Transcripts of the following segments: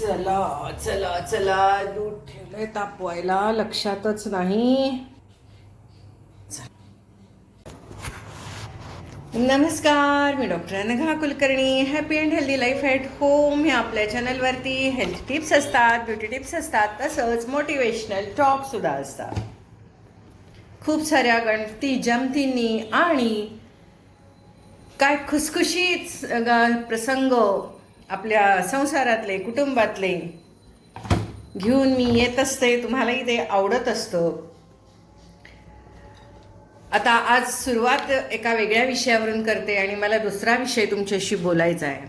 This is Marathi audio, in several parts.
चला चला चला. दूध ठेवलंय तापवायला. लक्षातच नाही. नमस्कार मी doctor Anagha Kulkarni. Happy and healthy life at home ह्या आपल्या चॅनलवरती हेल्थ टिप्स असतात ब्युटी टिप्स असतात तसंच मोटिवेशनल टॉकसुद्धा असतात. खूप साऱ्या गणती जमतींनी आणि काय खुसखुशीत ग- प्रसंग आपल्या संसारातले कुटुंबातले घेऊन मी येत असते तुम्हालाही ते आवडत असतं. आता आज सुरुवात एका वेगळ्या विषयावरून करते आणि मला दुसरा विषय तुमच्याशी बोलायचा आहे.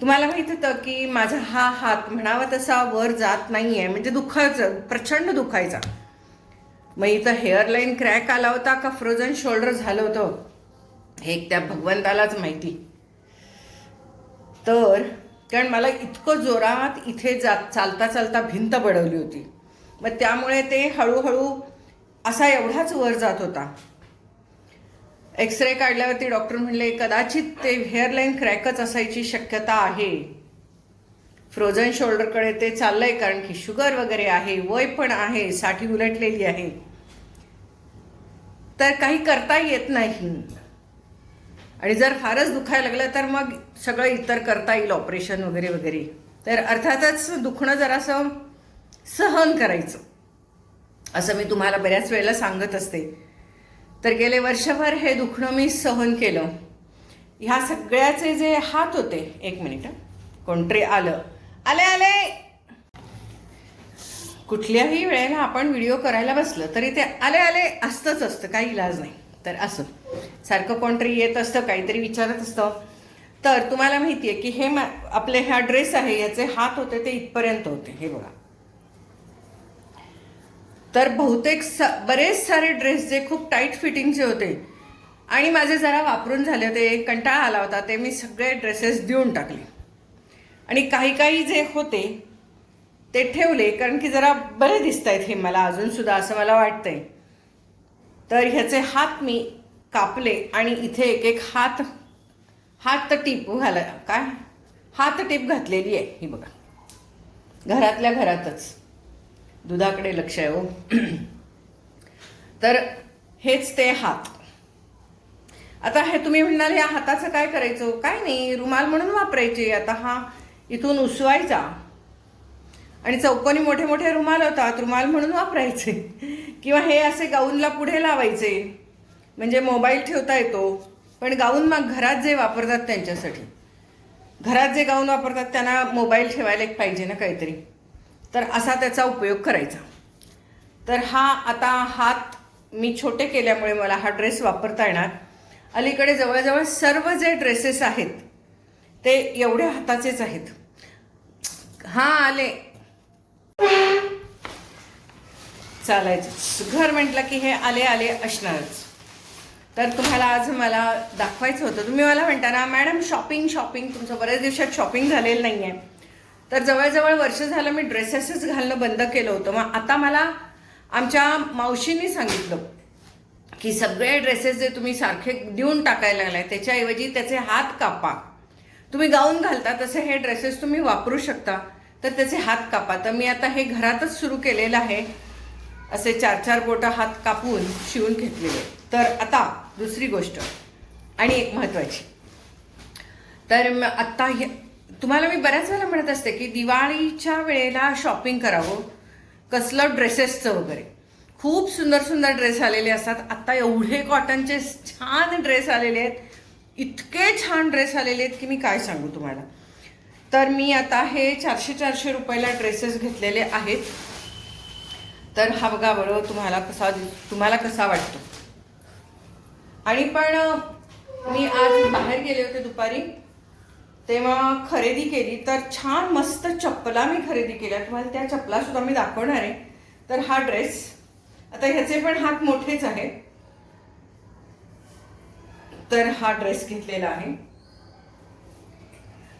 तुम्हाला माहीत होतं की माझा हा हात म्हणावा तसा वर जात नाही आहे म्हणजे दुखायचं प्रचंड दुखायचा. मग इथं हेअरलाईन क्रॅक आला होता का फ्रोझन शोल्डर झालं होतं. हे एक त्या भगवंतालाच माहिती. तर कारण मला इतकं जोरात इथे जात चालता चालता भिंत बडवली होती. मग त्यामुळे ते हळूहळू असा एवढाच वर जात होता. एक्सरे काढल्यावरती डॉक्टर म्हणले कदाचित ते हेअरलाईन क्रॅकच असायची शक्यता आहे. फ्रोझन शोल्डरकडे ते चाललंय कारण की शुगर वगैरे आहे वय पण आहे साठी उलटलेली आहे. तर काही करता येत नाही. आणि जर फारच दुखायला लागलं तर मग सगळं इतर करता येईल ऑपरेशन वगैरे वगैरे. तर अर्थातच दुखणं जरासं सहन करायचं. असं मी तुम्हाला बऱ्याच वेळेला सांगत असते. तर गेले वर्षभर हे दुखणं मी सहन केलं. ह्या सगळ्याचे जे हात होते एक मिनिट कोणतरी आलं. आले आले! कुठल्याही वेळेला आपण व्हिडिओ करायला बसलं तरी ते आले आले असतंच असतं काही इलाज नाही. तर असं सारखं कोणतरी येत असतं काहीतरी विचारत असतं. तर तुम्हाला माहिती आहे की हे मा आपले हा ड्रेस आहे याचे हात होते ते इथपर्यंत होते हे बघा. तर बहुतेक स बरेच सारे ड्रेस जे खूप टाईट फिटिंगचे होते आणि माझे जरा वापरून झाले होते कंटाळा आला होता ते मी सगळे ड्रेसेस देऊन टाकले. आणि काही काही जे होते ते ठेवले कारण की जरा बरे दिसत आहेत हे मला अजूनसुद्धा असं मला वाटतंय. तर ह्याचे हात मी कापले आणि इथे एक एक हात हात टीप घाला काय? हात टीप घातलेली आहे ही बघा. घरातल्या घरातच. दुधाकडे लक्ष आहे हो. तर हेच ते हात. आता हे तुम्ही म्हणाल या हाताचं काय करायचं? काय नाही रुमाल म्हणून वापरायचे. आता हा इथून उसवायचा. आणि चौकोनी मोठे मोठे रुमाल होतात रुमाल म्हणून वापरायचे. किंवा हे असे गाऊनला पुढे लावायचे. म्हणजे मोबाईल ठेवता येतो पण गाऊन मग घरात जे वापरतात त्यांच्यासाठी. घरात जे गाऊन वापरतात त्यांना मोबाईल ठेवायला एक पाहिजे ना काहीतरी. तर असा त्याचा उपयोग करायचा. तर हा आता हात मी छोटे केल्यामुळे मला हा ड्रेस वापरता येणार. अलीकडे जवळजवळ सर्व जे ड्रेसेस आहेत ते एवढ्या हाताचेच आहेत. हां आले. चालायचं. घर म्हटलं की हे आले आले असणारच. तर तुम्हाला आज मला दाखवायचं होतं. तुम्ही मला म्हणता ना मॅडम शॉपिंग शॉपिंग तुमचं बऱ्याच दिवसात शॉपिंग झालेलं नाही आहे तर जवळजवळ वर्ष झालं मी ड्रेसेसच घालणं बंद केलं होतं. मग आता मला आमच्या मावशींनी सांगितलं की सगळे ड्रेसेस जे तुम्ही सारखे देऊन टाकायला लागलाय त्याच्याऐवजी त्याचे हात कापा. तुम्ही गाऊन घालता तसे हे ड्रेसेस तुम्ही वापरू शकता तर त्याचे हात कापा. तर मी आता हे घरातच सुरू केलेलं आहे. असे चार चार बोटं हात कापून शिवून घेतलेले. तर आता दुसरी गोष्ट आणि एक महत्त्वाची तर आत्ता हे तुम्हाला मी बऱ्याच वेळेला म्हणत असते की दिवाळीच्या वेळेला शॉपिंग करावं कसलं ड्रेसेसचं वगैरे. खूप सुंदर सुंदर ड्रेस आलेले असतात. आत्ता एवढे कॉटनचे छान ड्रेस आलेले आहेत. इतके छान ड्रेस आलेले आहेत की मी काय सांगू तुम्हाला. तर मी आता हे चारशे चारशे रुपयाला ड्रेसेस घेतलेले आहेत. तर हा बघा बरोबर तुम्हाला कसा तुम्हाला कसा वाटतो? आणि पण मी आज बाहेर गेले होते दुपारी तेव्हा खरेदी केली तर छान मस्त चप्पला मी खरेदी केल्या. तुम्हाला त्या चपलासुद्धा मी दाखवणार आहे. तर हा ड्रेस आता ह्याचे पण हात मोठेच आहेत. तर हा ड्रेस घेतलेला आहे.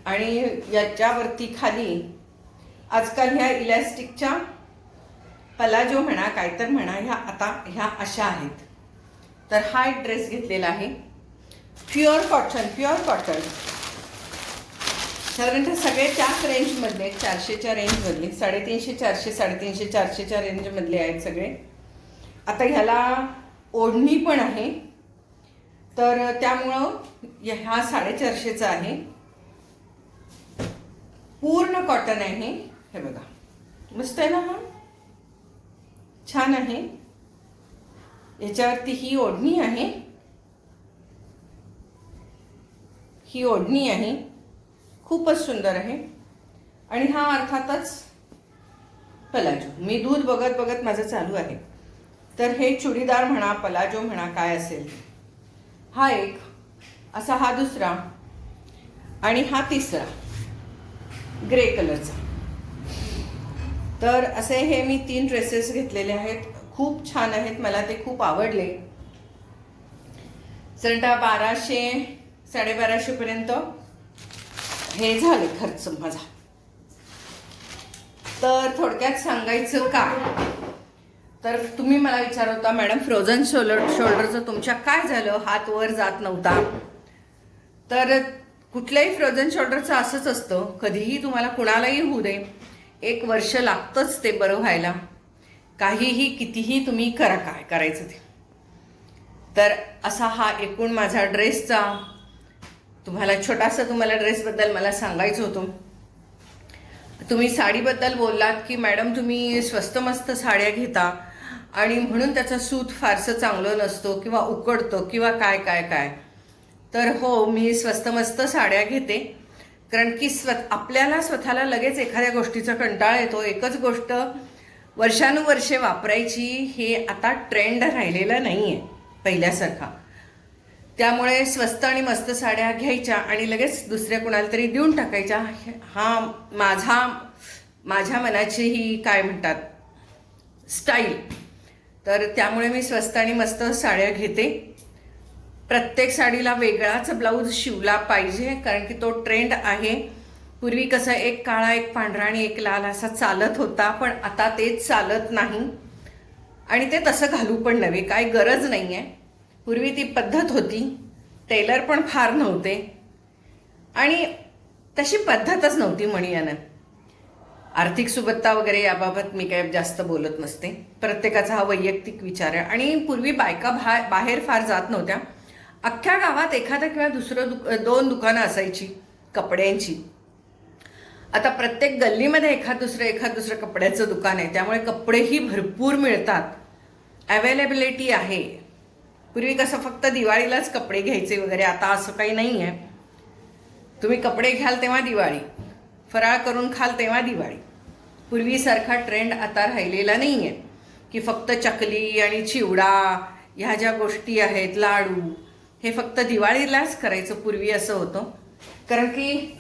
आणि याच्यावरती खाली आजकाल ह्या इलॅस्टिकच्या पलाजो म्हणा काय तर म्हणा ह्या आता ह्या अशा आहेत. तर हा एक ड्रेस घेतलेला आहे. प्युअर कॉटन प्युअर कॉटन साधारणतः सगळे त्याच रेंजमधले चारशेच्या रेंजमधले साडेतीनशे चारशे साडेतीनशे चारशेच्या रेंजमधले आहेत सगळे. आता ह्याला ओढणी पण आहे. तर त्यामुळं हा साडेचारशेचा आहे. पूर्ण कॉटन आहे हे बघा. मस्त आहे ना हा? छान आहे. याच्यावरती ही ओढणी आहे. ही ओढणी आहे. खूपच सुंदर आहे. आणि हा अर्थातच पलाजो. मी दूध बघत बघत माझं चालू आहे. तर हे चुडीदार म्हणा पलाजो म्हणा काय असेल. हा एक असा हा दुसरा आणि हा तिसरा. ग्रे कलरचा. तर असे हे मी तीन ड्रेसेस घेतलेले आहेत. खूप छान आहेत. मला ते खूप आवडले. साधारणतः बाराशे साडेबाराशेपर्यंत हे झाले खर्च माझा. तर थोडक्यात सांगायचं काय तर तुम्ही मला विचारत होता मॅडम फ्रोझन शोल्डर शोल्डरचं तुमच्या काय झालं? हात वर जात नव्हता. तर कुठल्याही फ्रोझन शोल्डरचं असंच असतं. कधीही तुम्हाला कुणालाही होऊ दे. एक वर्ष लागतंच ते बरं व्हायला. काहीही कितीही तुम्ही करा काय करायचं ते. तर असा हा एकूण माझा ड्रेसचा तुम्हाला छोटासा तुम्हाला ड्रेसबद्दल मला सांगायचं होतं. तुम्ही साडीबद्दल बोललात की मॅडम तुम्ही स्वस्त मस्त साड्या घेता आणि म्हणून त्याचा सूत फारसं चांगलं नसतो किंवा उकडतो किंवा काय काय काय. तर हो मी स्वस्त मस्त साड्या घेते. कारण की स्व आपल्याला स्वतःला लगेच एखाद्या गोष्टीचा कंटाळा येतो. एकच गोष्ट वर्षानुवर्षे वापरायची हे आता ट्रेंड राहिलेला नाही आहे पहिल्यासारखा. त्यामुळे स्वस्त आणि मस्त साड्या घ्यायच्या आणि लगेच दुसऱ्या कुणाला तरी देऊन टाकायच्या. हा माझा माझ्या मनाची ही काय म्हणतात स्टाईल तर त्यामुळे मी स्वस्त आणि मस्त साड्या घेते. प्रत्येक साडीला वेगळाच ब्लाऊज शिवला पाहिजे कारण की तो ट्रेंड आहे. पूर्वी कसं एक काळा एक पांढरा आणि एक लाल असा चालत होता पण आता तेच चालत नाही. आणि ते तसं घालू पण नव्हे काय गरज नाही आहे पूर्वी ती पद्धत होती टेलर पण फार नव्हते. आणि तशी पद्धतच नव्हती म्हणूयानं. आर्थिक सुबत्ता वगैरे याबाबत मी काय जास्त बोलत नसते. प्रत्येकाचा हा वैयक्तिक विचार आहे. आणि पूर्वी बायका भा बाहेर फार जात नव्हत्या. अख्ख्या गावात एखादं किंवा दुसरं दुक दोन दुकानं असायची कपड्यांची. आता प्रत्येक गल्लीमध्ये एखाद दुसरं एखाद दुसरं कपड्याचं दुकान आहे. त्यामुळे कपडेही भरपूर मिळतात. अवेलेबिलिटी आहे. पूर्वी कसं फक्त दिवाळीलाच कपडे घ्यायचे वगैरे आता असं काही नाही आहे. तुम्ही कपडे घ्याल तेव्हा दिवाळी. फराळ करून खाल तेव्हा दिवाळी. पूर्वीसारखा ट्रेंड आता राहिलेला नाही आहे की फक्त चकली आणि चिवडा ह्या ज्या गोष्टी आहेत लाडू हे फक्त दिवाळीलाच करायचं पूर्वी असं होतं. कारण की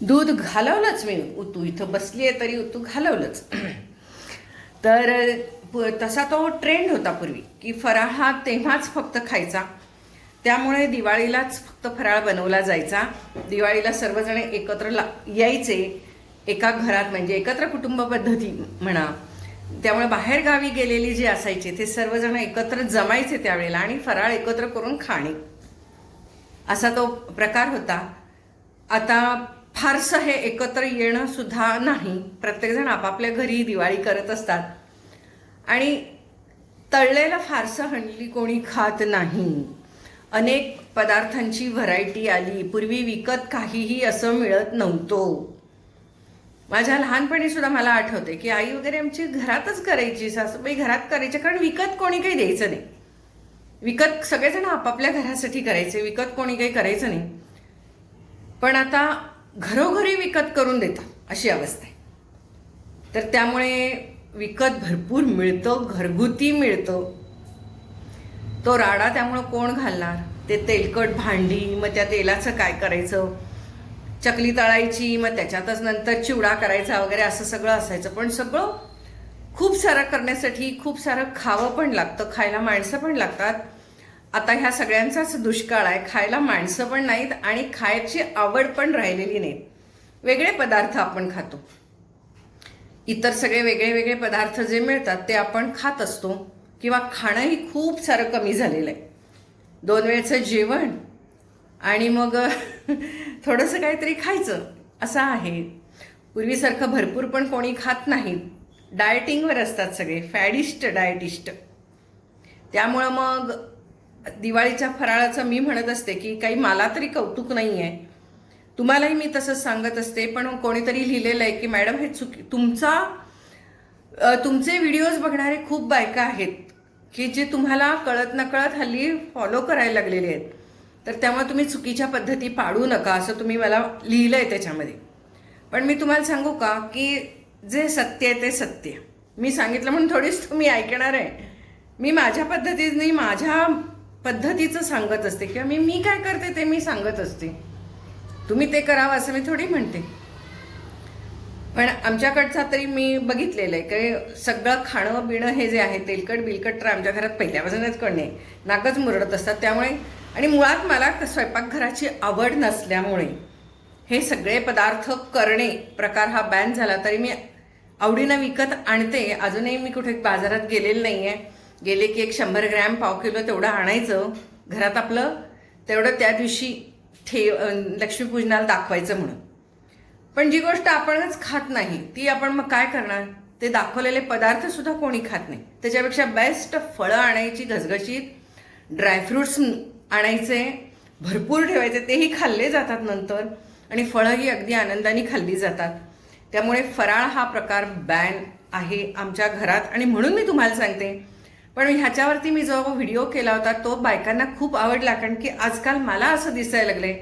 दूध घालवलंच मी उतू. इथं बसली आहे तरी उतू घालवलंच. तर तसा तो ट्रेंड होता पूर्वी की फराळ हा तेव्हाच फक्त खायचा. त्यामुळे दिवाळीलाच फक्त फराळ बनवला जायचा. दिवाळीला सर्वजण एकत्र ला यायचे. एका घरात म्हणजे एकत्र कुटुंब पद्धती म्हणा त्यामुळे बाहेर गावी गेलेली जी असायची ते सर्वजण एकत्र जमायचे त्यावेळेला आणि फराळ एकत्र करून खाणे. असा तो प्रकार होता. आता फारसं हे एकत्र येणं सुद्धा नाही. प्रत्येकजण आपापल्या घरी दिवाळी करत असतात. आणि तळलेलं फारसं हंडली कोणी खात नाही. अनेक पदार्थांची व्हरायटी आली. पूर्वी विकत काहीही असं मिळत नव्हतं. माझ्या लहानपणी सुद्धा मला आठवते की आई वगैरे आमची घरातच करायची सासूबाई घरात करायची कारण विकत कोणी काही द्यायचं नाही. विकत सगळेजण आपापल्या घरासाठी करायचे विकत कोणी काही करायचं नाही. पण आता घरोघरी विकत करून देतात अशी अवस्था आहे. तर त्यामुळे विकत भरपूर मिळतं घरगुती मिळतं. तो राडा त्यामुळं कोण घालणार? ते तेलकट भांडी मग त्या तेलाचं काय करायचं? चकली तळायची मग त्याच्यातच नंतर चिवडा करायचा वगैरे असं सगळं असायचं. पण सगळं खूप सारं करण्यासाठी खूप सारं खावं पण लागतं खायला माणसं पण लागतात. आता ह्या सगळ्यांचाच दुष्काळ आहे. खायला माणसं पण नाहीत आणि खायची आवड पण राहिलेली नाही. वेगळे पदार्थ आपण खातो. इतर सगळे वेगळे वेगळे पदार्थ जे मिळतात ते आपण खात असतो. किंवा खाणंही खूप सारं कमी झालेलं आहे. दोन वेळचं जेवण आणि मग थोडंसं काहीतरी खायचं असं आहे. पूर्वीसारखं भरपूर पण कोणी खात नाहीत डायटिंगवर असतात सगळे फॅडिस्ट डायटिस्ट त्यामुळं मग दिवाळीच्या फराळाचं मी म्हणत असते की काही मला तरी कौतुक नाही आहे तुम्हालाही मी तसंच सांगत असते पण कोणीतरी लिहिलेलं आहे की मॅडम हे चुकी तुमचा तुमचे व्हिडिओज बघणारे खूप बायका आहेत की जे तुम्हाला कळत नकळत हल्ली फॉलो करायला लागलेले आहेत. तर त्यामुळे तुम्ही चुकीच्या पद्धती पाडू नका असं तुम्ही मला लिहिलं आहे त्याच्यामध्ये. पण मी तुम्हाला सांगू का की जे सत्य आहे ते सत्य. मी सांगितलं म्हणून थोडीच तुम्ही ऐकणार आहे. मी माझ्या पद्धतीने माझ्या पद्धतीचं सांगत असते. किंवा मी मी काय करते ते मी सांगत असते. तुम्ही ते करावं असं मी थोडी म्हणते. पण आमच्याकडचा तरी मी बघितलेलं आहे की सगळं खाणं बिणं हे जे आहे तेलकट बिलकट तर आमच्या घरात पहिल्यापासूनच कळणे नाकच मुरडत असतात. त्यामुळे आणि मुळात मला स्वयंपाकघराची आवड नसल्यामुळे हे सगळे पदार्थ करणे प्रकार हा बॅन झाला तरी मी आवडीनं विकत आणते. अजूनही मी कुठे बाजारात गेलेलं नाही आहे गेले की एक शंभर ग्रॅम पाव किलो तेवढं आणायचं. घरात आपलं तेवढं त्या दिवशी ठेव लक्ष्मीपूजनाला दाखवायचं म्हणून. पण जी गोष्ट आपणच खात नाही ती आपण मग काय करणार? ते दाखवलेले पदार्थसुद्धा कोणी खात नाही. त्याच्यापेक्षा बेस्ट फळं आणायची घसघशीत ड्रायफ्रुट्स आणायचे भरपूर ठेवायचे तेही खाल्ले जातात नंतर आणि फळंही अगदी आनंदाने खाल्ली जातात. त्यामुळे फराळ हा प्रकार बॅन आहे आमच्या घरात आणि म्हणून मी तुम्हाला सांगते. पण ह्याच्यावरती मी जो व्हिडिओ केला होता तो बायकांना खूप आवडला कारण की आजकाल मला असं दिसायला लागले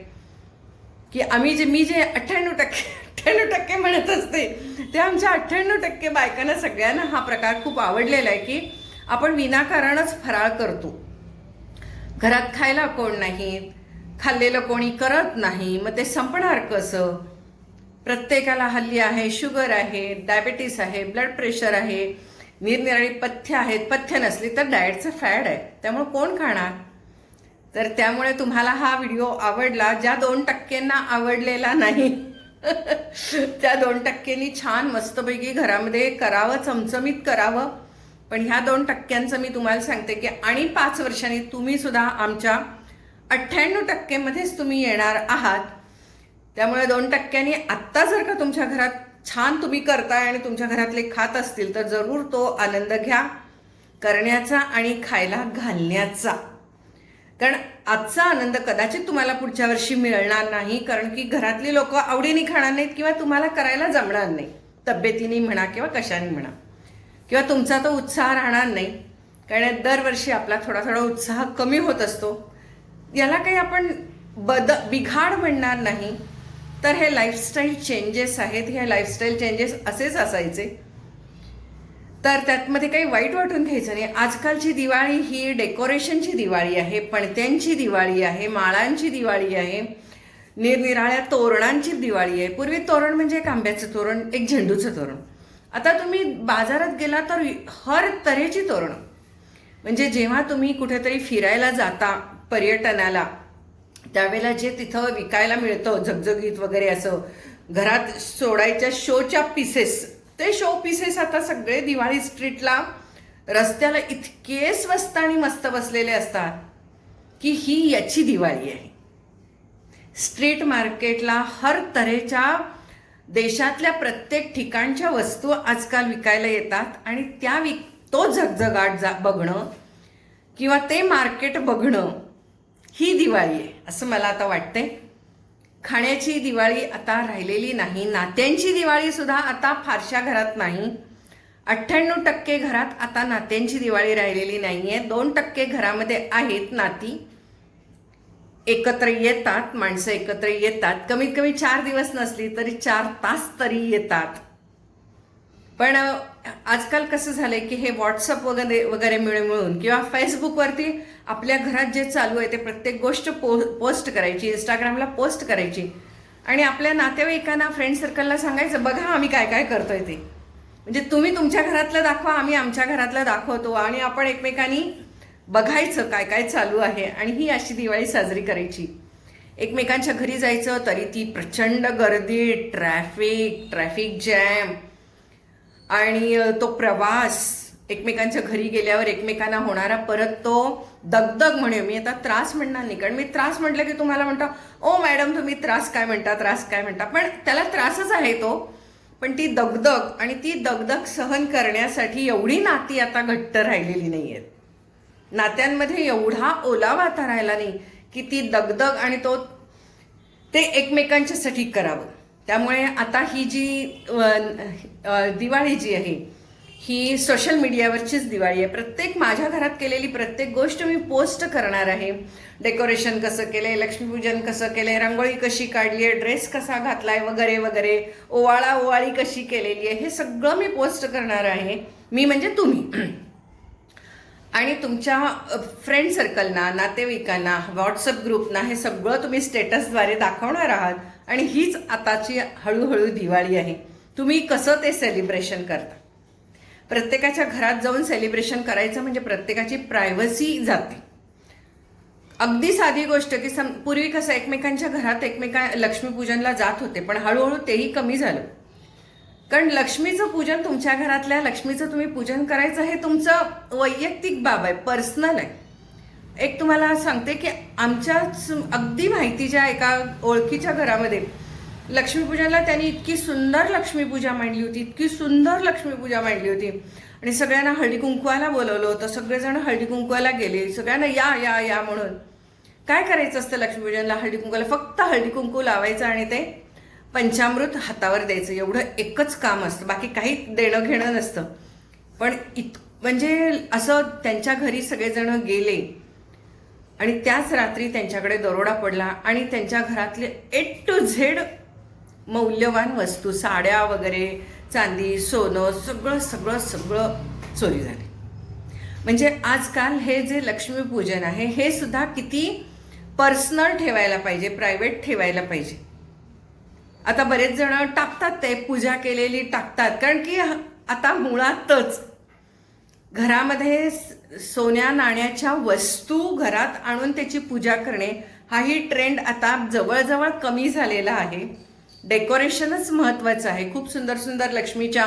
की आम्ही जे मी जे अठ्ठ्याण्णव टक्के अठ्ठ्याण्णव टक्के म्हणत असते ते आमच्या अठ्ठ्याण्णव टक्के बायकांना सगळ्यांना हा प्रकार खूप आवडलेला आहे की आपण विनाकारणच फराळ करतो. घरात खायला कोण नाहीत खाल्लेलं कोणी करत नाही मग ते संपणार कसं? प्रत्येकाला हल्ली आहे शुगर आहे डायबेटीस आहे ब्लड प्रेशर आहे निरनिराळी पथ्य आहेत पथ्य नसली तर डाएटचं फॅड आहे त्यामुळे कोण खाणार? तर त्यामुळे तुम्हाला हा व्हिडिओ आवडला ज्या दोन टक्क्यांना आवडलेला नाही त्या दोन टक्क्यांनी छान मस्तपैकी घरामध्ये करावं चमचमीत करावं. पण ह्या दोन टक्क्यांचं मी तुम्हाला सांगते की आणि पाच वर्षांनी तुम्ही सुद्धा आमच्या अठ्ठ्याण्णव टक्केमध्येच तुम्ही येणार आहात. त्यामुळे दोन टक्क्यांनी आत्ता जर का तुमच्या घरात छान तुम्ही करताय आणि तुमच्या घरातले खात असतील तर जरूर तो आनंद घ्या. करण्याचा आणि खायला घालण्याचा. कारण आजचा आनंद कदाचित तुम्हाला पुढच्या वर्षी मिळणार नाही कारण की घरातली लोक आवडीने खाणार नाहीत किंवा तुम्हाला करायला जमणार नाही. तब्येतीने म्हणा किंवा कशाने म्हणा. किंवा तुमचा तो उत्साह राहणार नाही. कारण दरवर्षी आपला थोडा थोडा उत्साह कमी होत असतो. याला काही आपण बद बिघाड म्हणणार नाही. तर हे लाईफस्टाईल चेंजेस आहेत. हे लाईफस्टाईल चेंजेस असेच असायचे. तर त्यातमध्ये काही वाईट वाटून घ्यायचं नाही. आजकालची दिवाळी ही डेकोरेशनची दिवाळी आहे. पणत्यांची दिवाळी आहे. माळांची दिवाळी आहे. निरनिराळ्या तोरणांची दिवाळी आहे. पूर्वी तोरण म्हणजे एक आंब्याचं तोरण एक झेंडूचं तोरण. आता तुम्ही बाजारात गेला तर हर तऱ्हेची तोरणं. म्हणजे जेव्हा तुम्ही कुठेतरी फिरायला जाता पर्यटनाला त्यावेळेला जे तिथं विकायला मिळतं झगझगीत वगैरे असं घरात सोडायच्या शोच्या पीसेस ते शो पीसेस आता सगळे दिवाळी स्ट्रीटला रस्त्याला इतके स्वस्त आणि मस्त बसलेले असतात की ही याची दिवाळी आहे. स्ट्रीट मार्केटला हर तऱ्हेच्या देशातल्या प्रत्येक ठिकाणच्या वस्तू आजकाल विकायला येतात आणि त्या विक तो झगझगाट जा बघणं किंवा ते मार्केट बघणं ही दिवाळी आहे असं मला आता वाटते खाण्याची दिवाळी आता राहिलेली नाही नात्यांची दिवाळी सुद्धा आता फारशा घरात नाही. अठ्ठ्याण्णव टक्के घरात आता नात्यांची दिवाळी राहिलेली नाही आहे दोन टक्के घरामध्ये आहेत नाती. एकत्र येतात माणसं एकत्र येतात. कमीत कमी चार दिवस नसली तरी चार तास तरी येतात. पण आजकाल कसं झालंय की हे व्हॉट्सअप वगैरे वगैरे मिळून मिळून किंवा फेसबुकवरती आपल्या घरात जे चालू आहे ते प्रत्येक गोष्ट पो पोस्ट करायची इंस्टाग्रामला पोस्ट करायची. आणि आपल्या नातेवाईकांना फ्रेंड सर्कलला सांगायचं बघा आम्ही काय काय करतोय ते. म्हणजे तुम्ही तुमच्या घरातलं दाखवा आम्ही आमच्या घरातलं दाखवतो आणि आपण एकमेकांनी बघायचं काय काय चालू आहे आणि ही अशी दिवाळी साजरी करायची. एकमेकांच्या घरी जायचं तरी ती प्रचंड गर्दी ट्रॅफिक ट्रॅफिक जॅम आणि तो प्रवास एकमेकांच्या घरी गेल्यावर एकमेकांना होणारा परत तो दगदग म्हणे मी आता त्रास म्हणणार नाही कारण मी त्रास म्हटलं की तुम्हाला म्हणता ओ मॅडम तुम्ही त्रास काय म्हणता त्रास काय म्हणता? पण त्याला त्रासच आहे तो. पण ती दगदग आणि ती दगदग सहन करण्यासाठी एवढी नाती आता घट्ट राहिलेली नाही आहेत नात्यांमध्ये एवढा ओलावा आता राहिला नाही की ती दगदग आणि तो ते एकमेकांच्यासाठी करावं. त्यामुळे आता ही जी दिवाळी जी आहे ही सोशल मीडियावरचीच दिवाळी आहे. प्रत्येक माझ्या घरात केलेली प्रत्येक गोष्ट मी पोस्ट करणार आहे. डेकोरेशन कसं केलं आहे लक्ष्मीपूजन कसं केलं आहे रांगोळी कशी काढली आहे ड्रेस कसा घातला आहे वगैरे वगैरे. ओवाळा ओवाळी कशी केलेली आहे हे सगळं मी पोस्ट करणार आहे. मी म्हणजे तुम्ही. आणि तुमच्या फ्रेंड सर्कलना नातेवाईकांना व्हॉट्सअप ग्रुपना हे सगळं तुम्ही स्टेटसद्वारे दाखवणार आहात. आणि हीच आताची हळूहळू दिवाळी आहे. तुम्ही कसं ते सेलिब्रेशन करता? प्रत्येकाच्या घरात जाऊन सेलिब्रेशन करायचं म्हणजे प्रत्येकाची प्रायव्हसी जाते. अगदी साधी गोष्ट की सम पूर्वी कसं एकमेकांच्या घरात एकमेका लक्ष्मीपूजनला जात होते पण हळूहळू तेही कमी झालं. कारण लक्ष्मीचं पूजन तुमच्या घरातल्या लक्ष्मीचं तुम्ही पूजन करायचं हे तुमचं वैयक्तिक बाब आहे पर्सनल आहे. एक तुम्हाला सांगते की आमच्याच अगदी माहितीच्या एका ओळखीच्या घरामध्ये लक्ष्मीपूजनला त्यांनी इतकी सुंदर लक्ष्मीपूजा मांडली होती इतकी सुंदर लक्ष्मीपूजा मांडली होती. आणि सगळ्यांना हळदी कुंकवाला बोलवलं होतं सगळेजण हळदी कुंकवाला गेले सगळ्यांना या या या म्हणून. काय करायचं असतं लक्ष्मीपूजनला हळदी कुंकवाला? फक्त हळदी कुंकू लावायचं आणि ते पंचामृत हातावर द्यायचं. एवढं एकच काम असतं. बाकी काही देणं घेणं नसतं. पण इत म्हणजे असं त्यांच्या घरी सगळेजण गेले आणि त्याच रात्री त्यांच्याकडे दरोडा पडला आणि त्यांच्या घरातले ए टू झेड मौल्यवान वस्तू साड्या वगैरे चांदी सोनं सगळं सगळं सगळं चोरी झाली. म्हणजे आजकाल हे जे लक्ष्मीपूजन आहे हे सुद्धा किती पर्सनल ठेवायला पाहिजे प्रायव्हेट ठेवायला पाहिजे. आता बरेच जण टाकतात ते पूजा केलेली टाकतात. कारण की आता मुळातच घरामध्ये सोन्या नाण्याच्या वस्तू घरात आणून त्याची पूजा करणे हाही ट्रेंड आता जवळजवळ कमी झालेला आहे. डेकोरेशनच महत्वाचं आहे. खूप सुंदर सुंदर लक्ष्मीच्या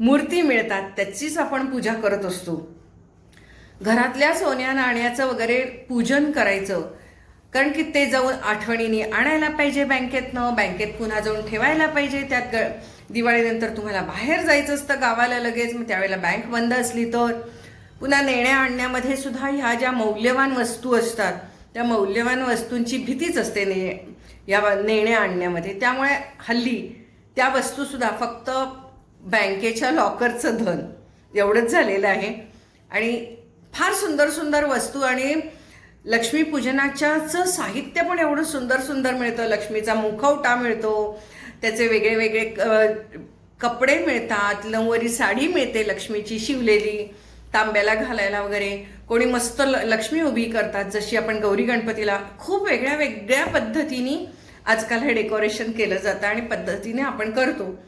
मूर्ती मिळतात त्याचीच आपण पूजा करत असतो. घरातल्या सोन्या नाण्याचं वगैरे पूजन करायचं कारण की ते जाऊन आठवणीने आणायला पाहिजे बँकेतनं बँकेत पुन्हा जाऊन ठेवायला पाहिजे. त्यात ग दिवाळीनंतर तुम्हाला बाहेर जायचं असतं गावाला लगेच मग त्यावेळेला बँक बंद असली तर. पुन्हा नेण्या आणण्यामध्ये सुद्धा ह्या ज्या मौल्यवान वस्तू असतात त्या मौल्यवान वस्तूंची भीतीच असते ने या नेण्या आणण्यामध्ये. त्यामुळे हल्ली त्या वस्तूसुद्धा फक्त बँकेच्या लॉकरचं धन एवढंच झालेलं आहे. आणि फार सुंदर सुंदर वस्तू आणि लक्ष्मीपूजनाच्याचं साहित्य पण एवढं सुंदर सुंदर मिळतं. लक्ष्मीचा मुखवटा मिळतो. त्याचे वेगळे वेगळे कपडे मिळतात. नऊवारी साडी मिळते लक्ष्मीची शिवलेली. तांब्याला घालायला वगैरे. कोणी मस्त ल- लक्ष्मी उभी करतात. जशी आपण गौरी गणपतीला खूप वेगळ्या वेगळ्या पद्धतीने आजकाल हे डेकोरेशन केलं जातं आणि पद्धतीने आपण करतो.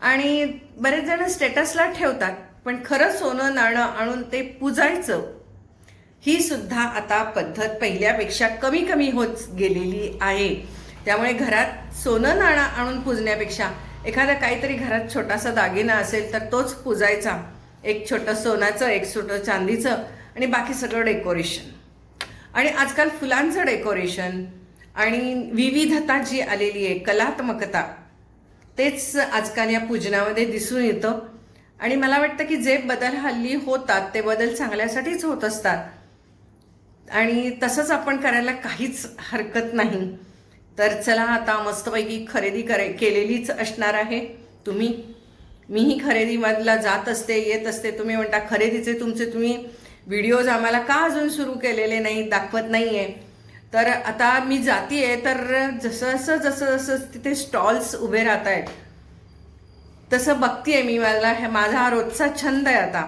आणि बरेच जण स्टेटसला ठेवतात. पण खरं सोनं नाणं आणून ते पुजायचं. ही सुद्धा आता पद्धत पहिल्यापेक्षा कमी कमी होत गेलेली आहे. त्यामुळे घरात सोनं नाणं आणून पुजण्यापेक्षा एखादा काहीतरी घरात छोटासा दागिना असेल तर तोच पुजायचा. एक छोटं सोन्याचं एक छोटं चांदीचं आणि बाकी सगळं डेकोरेशन. आणि आजकाल फुलांचं डेकोरेशन आणि विविधता जी आलेली आहे कलात्मकता तेच आजकाल या पूजनामध्ये दिसून येतं. आणि मला वाटतं की जे बदल हल्ली होतात ते बदल चांगल्यासाठीच होत असतात. आणि तसंच आपण करायला काहीच हरकत नाही. तर चला आता मस्तपैकी खरेदी करे केलेलीच असणार आहे. तुम्ही मीही खरेदीमधला जात असते येत असते. तुम्ही म्हणता खरेदीचे तुमचे तुम्ही व्हिडिओज आम्हाला का अजून सुरू केलेले नाही दाखवत नाही आहे तर आता मी जाती आहे तर जसं जसं जसं जसं तिथे स्टॉल्स उभे राहत आहेत तसं बघतीये मी. मला हे माझा हा रोजचा छंद आहे आता.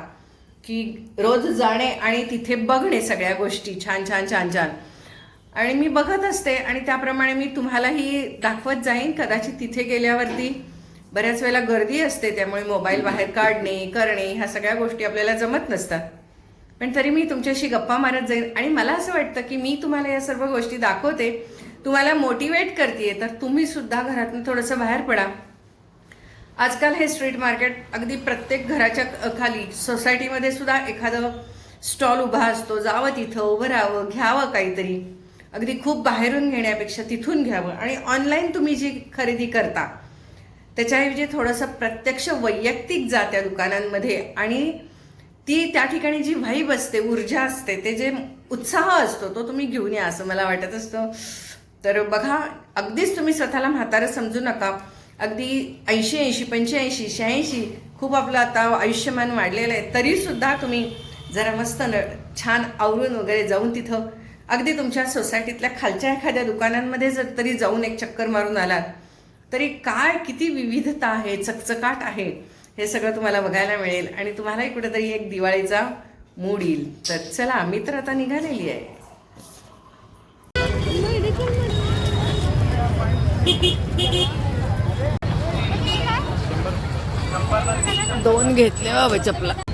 की रोज जाणे आणि तिथे बघणे सगळ्या गोष्टी छान छान छान छान. आणि मी बघत असते आणि त्याप्रमाणे मी तुम्हालाही दाखवत जाईन कदाचित तिथे गेल्यावरती बऱ्याच वेळेला गर्दी असते त्यामुळे मोबाईल बाहेर काढणे करणे ह्या सगळ्या गोष्टी आपल्याला जमत नसतात. पण तरी मी तुमच्याशी गप्पा मारत जाईन आणि मला असं वाटतं की मी तुम्हाला या सर्व गोष्टी दाखवते तुम्हाला मोटिवेट करते तर तुम्ही सुद्धा घरातून थोडंसं बाहेर पडा. आजकाल हे स्ट्रीट मार्केट अगदी प्रत्येक घराच्या खाली सोसायटीमध्ये सुद्धा एखादं स्टॉल उभा असतो जावं तिथं उभं राहावं घ्यावं काहीतरी. अगदी खूप बाहेरून घेण्यापेक्षा तिथून घ्यावं. आणि ऑनलाईन तुम्ही जी खरेदी करता त्याच्याऐवजी थोडंसं प्रत्यक्ष वैयक्तिक जा त्या दुकानांमध्ये आणि ती त्या ठिकाणी जी व्हाईब असते ऊर्जा असते ते जे उत्साह असतो तो तुम्ही घेऊन या असं मला वाटत असतं. तर बघा अगदीच तुम्ही स्वतःला म्हातारं समजू नका. अगदी ऐंशी ऐंशी पंच्याऐंशी शहाऐंशी खूप आपलं आता आयुष्यमान वाढलेलं आहे. तरीसुद्धा तुम्ही जरा मस्त न छान आवरून वगैरे जाऊन तिथं अगदी तुमच्या सोसायटीतल्या खालच्या एखाद्या दुकानांमध्ये जर तरी जाऊन एक चक्कर मारून आलात तरी काय किती विविधता आहे चकचकाट आहे हे सगळं तुम्हाला बघायला मिळेल. आणि तुम्हालाही कुठेतरी एक दिवाळीचा मूड येईल. तर चला मी तर आता निघालेली आहे. दोन घेतले बाबा चपला.